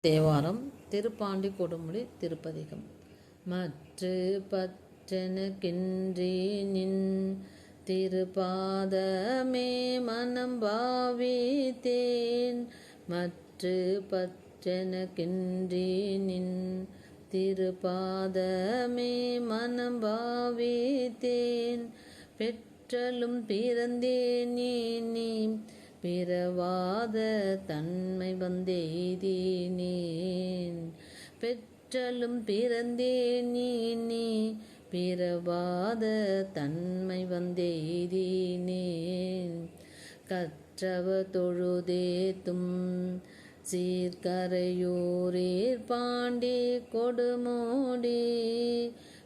தேவாரம் திருப்பாண்டி கொடுமுடி திருப்பதிகம். மற்று பற்றனக்கின்றி நின் திருப்பாதமே மனம் பாவித்தேன். மற்று பற்றனக்கின்றி நின் திருப்பாதமே மனம் பாவித்தேன். பெற்றலும் பிறந்தேன் நீ பிறவாத தன்மை வந்தேதீனேன். பெற்றலும் பிறந்தேன் நீ பிறவாத தன்மை வந்தேதீனேன். கற்றவ தொழுதேத்தும் சீர்கரையூரீர் பாண்டி கொடுமோடி.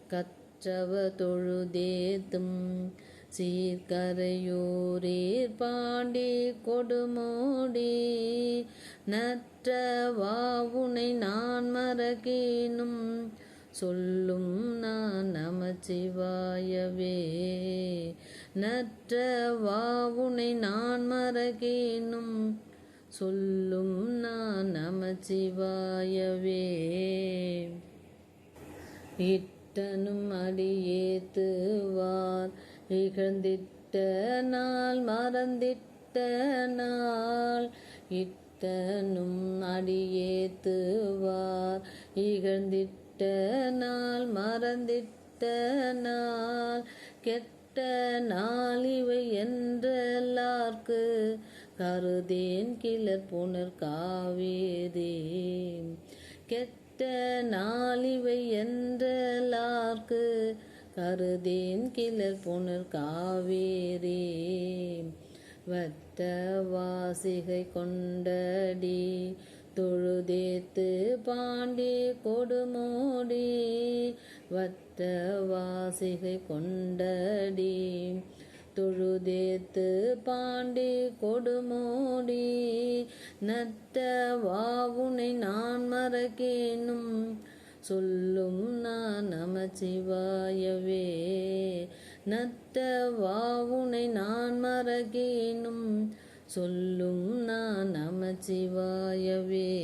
கற்றவ தொழுதேத்தும் சீர்கரையூரீர் பாண்டி கொடுமோடி நற்றவாவுனை நான் மறக்கினும் சொல்லும் நான் நமச்சிவாயவே. நற்றவாவுனை நான் மறக்கினும் சொல்லும் நான் நமச்சிவாயவே. இட்டனும் அடியேத்துவார் இகழ்ந்திட்ட நாள் மறந்திட்ட நாள் இத்தனும் அடியேத்துவார். இகழ்ந்திட்ட நாள் மறந்திட்ட நாள் கெட்ட நாள் இவை என்றெல்லார்க்கு கருதேன். கிளர் புனர் காவேதே கெட்ட நாளிவை என்றலார்க்கு கருதேன் கிளர் புனர் காவேரி. வத்த வாசிகை கொண்டடி தொழுதேத்து பாண்டி கொடுமோடி. வத்த வாசிகை கொண்டடி தொழுதேத்து பாண்டி கொடுமோடி. நத்த வாவுனை நான் மறக்கேனும் சொல்லும் நான் நமச்சிவாயவே நத்த வாவுனை நான் மறகேனும். சொல்லும் நான் நமச்சிவாயவே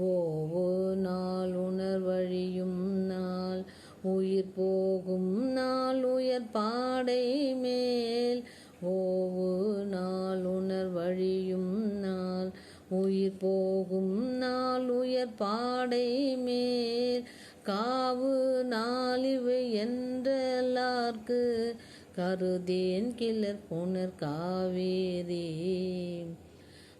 ஓவோ நாள் உணர்வழியும் நாள். உயிர் போகும் நாள் உயர் பாடை மேல். ஓவு நாள் உணர்வழியும் நாள். உயிர் போகும் நாள் உயர் பாடை மேல். காவு நாளிவு என்றெல்லார்க்கு கருதேன் கிளர் புனர் காவேரி.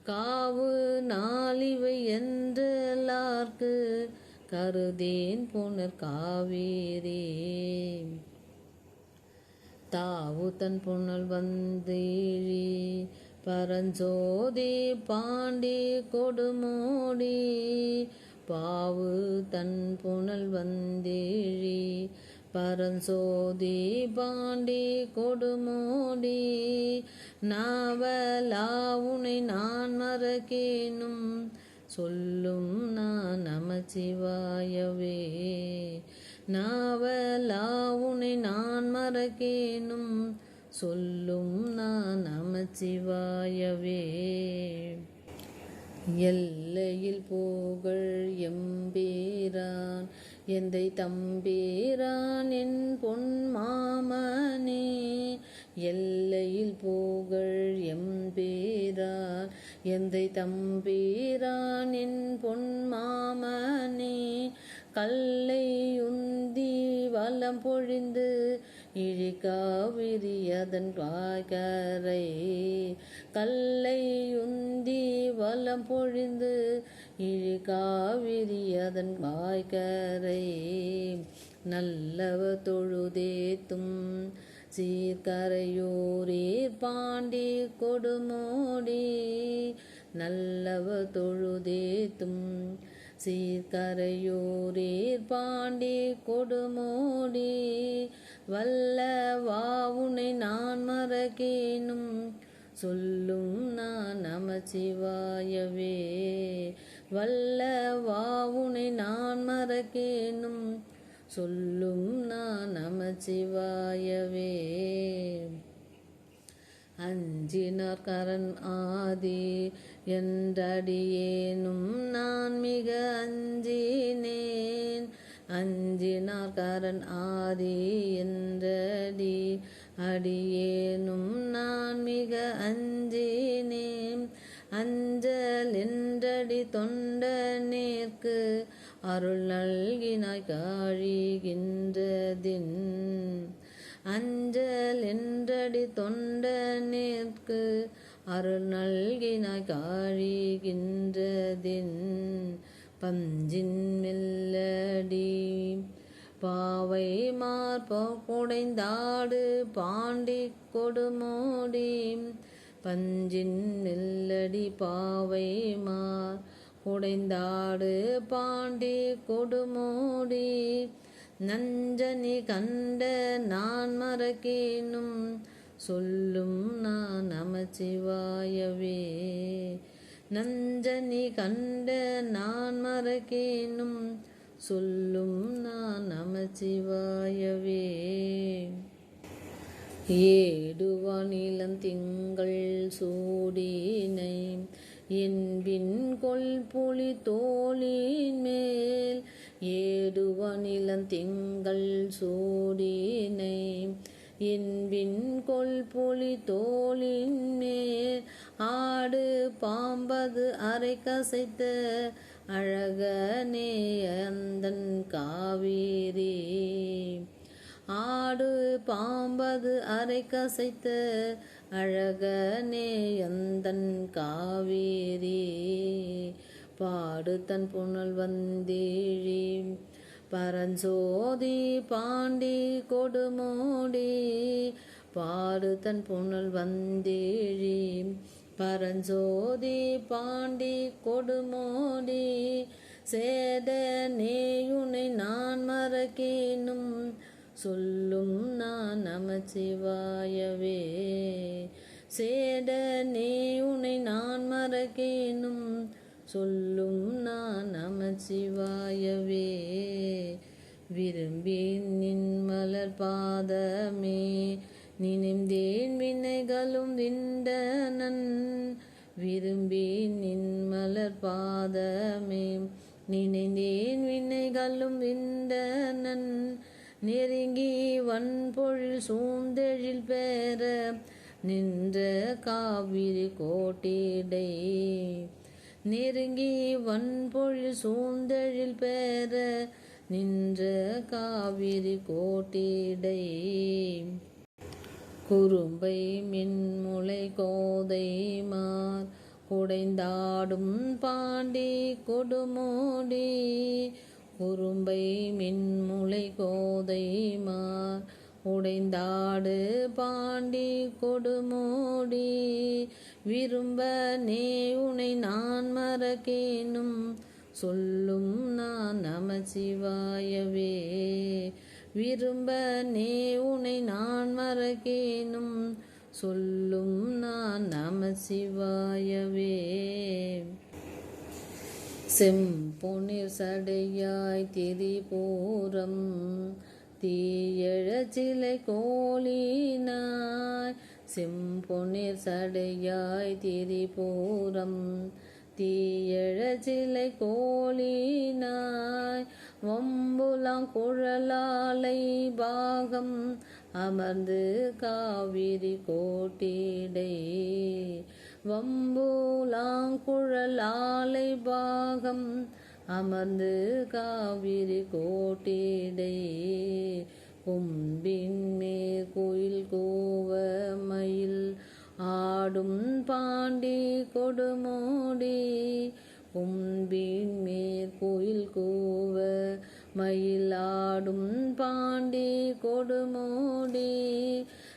காவு நாளிவை என்றெல்லார்க்கு கருதேன் புனர் காவேரி. தாவு தன் புனல் வந்தேழி பரஞ்சோதி பாண்டி கொடுமோடி பாவு தன் புனல் வந்தேழி. பரஞ்சோதி பாண்டி கொடுமோடி நாவலாவுனை நான் மறக்கேனும். சொல்லும் நான் நமச்சிவாயவே நாவலாவுனை நான் மறக்கேனும். சொல்லும் நான் நமச்சிவாயவே எல்லையில் போகள் எம்பீரான் எந்தை தம்பீரான் என் பொன் மாமனே எல்லையில் போகள் எம்பீரான் எந்தை தம்பீரான் என் பொன் மாமனே கல்லை உந்தி வலம் பொழிந்து இழிகாவிரி அதன் வாய்கரை கல்லை உந்தி வலம் பொழிந்து இழிகாவிரி அதன் வாய்கரை நல்லவ தொழுதேத்தும் சீர்கரையூரீர் பாண்டி கொடுமோடி நல்லவ தொழுதேத்தும் சீர்கரையூரீர் பாண்டி கொடுமோடி வல்ல வாவுனை நான் மறக்கேனும். சொல்லும் நான் நமச்சிவாயவே வல்ல வாவுனை நான் மறக்கேனும். சொல்லும் நான் நமச்சிவாயவே அஞ்சினார் கரண் ஆதி என்றடியேனும் நான் மிக அஞ்சினேன். அஞ்சினார் கரண் ஆதி என்றடி அடியேனும் நான் மிக அஞ்சினேன். அஞ்சல் என்றடி தொண்ட நேர்க்கு அருள் நல்கினாய் காழிகின்றதின். அஞ்சல் என்றடி தொண்ட நேர்க்கு அருள் நல்கினாய் காழிகின்றதின் பஞ்சின் மெல்லடி. பாவை மார்ப குடைந்தாடு பாண்டி கொடுமோடி. பஞ்சின் நெல்லடி பாவை மார் குடைந்தாடு பாண்டி கொடுமோடி. நஞ்சனி கண்ட நான் மறக்கேனும் சொல்லும் நான் நமச்சிவாயவே. நஞ்சனி கண்ட நான் மறக்கேனும் சொல்லும் நான் நமச்சிவாயவே. ஏடுவானிலம் திங்கள் சூடினை என்பின் கொள் புலி தோளின் மேல் ஏடுவானிலம் திங்கள் சூடினை என்பின் கொல் புலி தோளின் மேல் ஆடு பாம்பது அரை கசைத்த அழகனே அந்தன் காவேரி. ஆடு பாம்பது அரை கசைத்த அழகனே அந்தன் காவேரி. பாடு தன் புனல் வந்தீழி. பரஞ்சோதி பாண்டி கொடுமோடி. பாடு தன் புனல் வந்தேழி. பரஞ்சோதி பாண்டி கொடுமோடி. சேத நேயுனை நான் மறக்கேனும். சொல்லும் நான் நமச்சிவாயவே. சேட நீ நேயுனை நான் மறக்கேனும். சொல்லும் நான் நமச்சிவாயவே. விரும்பி நின் மலர் பாதமே. நினைந்தேன் வினைகளும் விண்டனன். விரும்பி நின் மலர் பாதமே. நினைந்தேன் வினைகளும் விண்டனன். நெருங்கி வன்பொழில் சூந்தெழில் பெற. நின்ற காவிரி கோட்டிடை. நெருங்கி வன்பொழில் சூந்தழில் பெற நின்ற காவிரி கோட்டிடை. குறும்பை மின்முளை கோதை மார் குடைந்தாடும் பாண்டி கொடுமோடி. குறும்பை மின்முளை கோதை மார் உடைந்தாடு பாண்டி கொடுமோடி. விரும்ப நே உனை நான் மறக்கேனும். சொல்லும் நான் நமசிவாயவே. விரும்ப நே உனை நான் மறக்கேனும். சொல்லும் நான் நமசிவாயவே. செம்பொனிர் சடையாய் திரிபூரம் தீயழ சிலை கோலினாய். செம்பொனிர் சடையாய் திரிபூரம். தீயழ சிலை கோலினாய். வம்புலாம் குழலாலை பாகம். அமர்ந்து காவிரி கோட்டிடை. வம்பூலாங்குழலாலை பாகம். அமர்ந்து காவிரி கோட்டிடை. கும்பின் மேற்கோயில் கோவ பாடும் பாண்டி கொடுமோடி கும்பின் மேற்கோயில் கூவ மயிலாடும் பாண்டி கொடுமோடி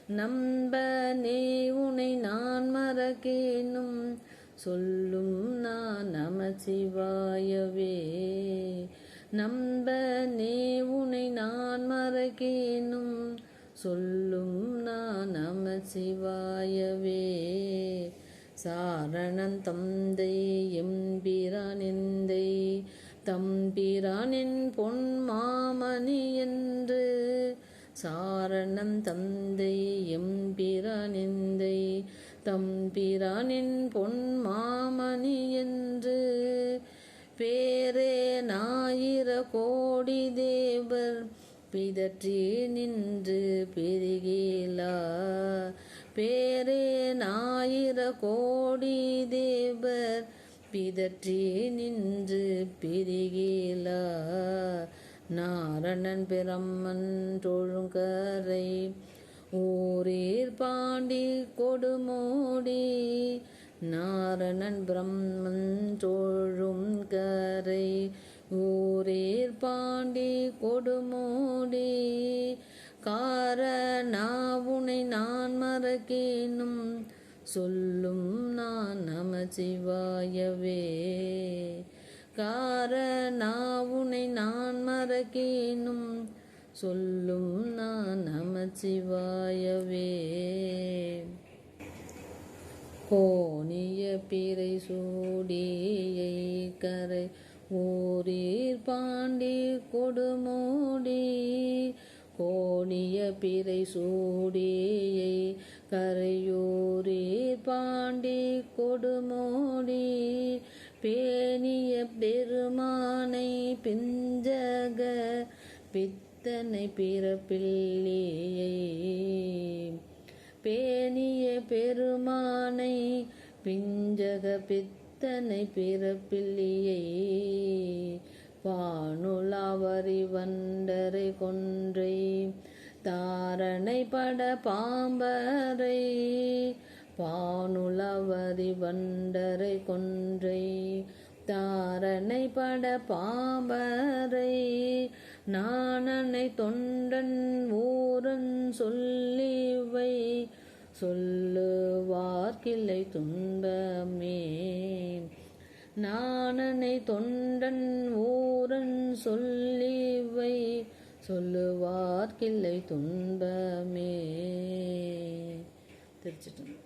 நம்ப நே உனை நான் மறக்கேனும் சொல்லும் நான் நமசிவாயவே. நம்ப நே உனை நான் மறக்கேனும் சொல்லும் சிவாயவே சாரணன் தந்தை எம்பிரானிந்தை தம்பிரானின் பொன் மாமணி என்று. சாரணம் தந்தை எம்பிரானிந்தை தம்பிரானின் பொன் மாமணி என்று. பேரே ஞாயிர கோடி தேவர் பிதற்றி நின்று பெருகிலா. பேரே ஞாயிர கோடி தேவர் பிதற்றி நின்று பெருகிலா. நாரணன் பிரம்மன் தொழுங்கரை ஊரீர் பாண்டி கொடுமோடி. நாரணன் பிரம்மன் தோழும் கரை ஊரீர் பாண்டி கொடுமோடி காரணாவுனை நான் மறக்கேனும் சொல்லும் நான் நமச்சிவாயவே காரணாவுனை நான் மறக்கேனும் சொல்லும் நான் நமச்சிவாயவே கோணிய பிறை சூடியை கரை ஊரீர் பாண்டி கொடுமோடி கோணிய பிறை சூடியை கரையூரீர் பாண்டி கொடுமோடி பேணிய பெருமானை பிஞ்சக பித்தனை பிறப்பில்லையை பேணிய பெருமானை பிஞ்சக இத்தனை பிறப்பில்லையை. வானுலாவரி வண்டரை கொன்றை தாரணை பட பாம்பரை பானுலவரி வண்டரை கொன்றை தாரணை பட பாம்பரை நாணனை தொண்டன் ஊரன் சொல்லிவை சொல்லுவார்க்கில்லை துன்பம் நானனை தொண்டன் ஊரன் சொல்லிவை சொல்லுவார்க்கில்லை துன்பமே. திருச்சிட்டு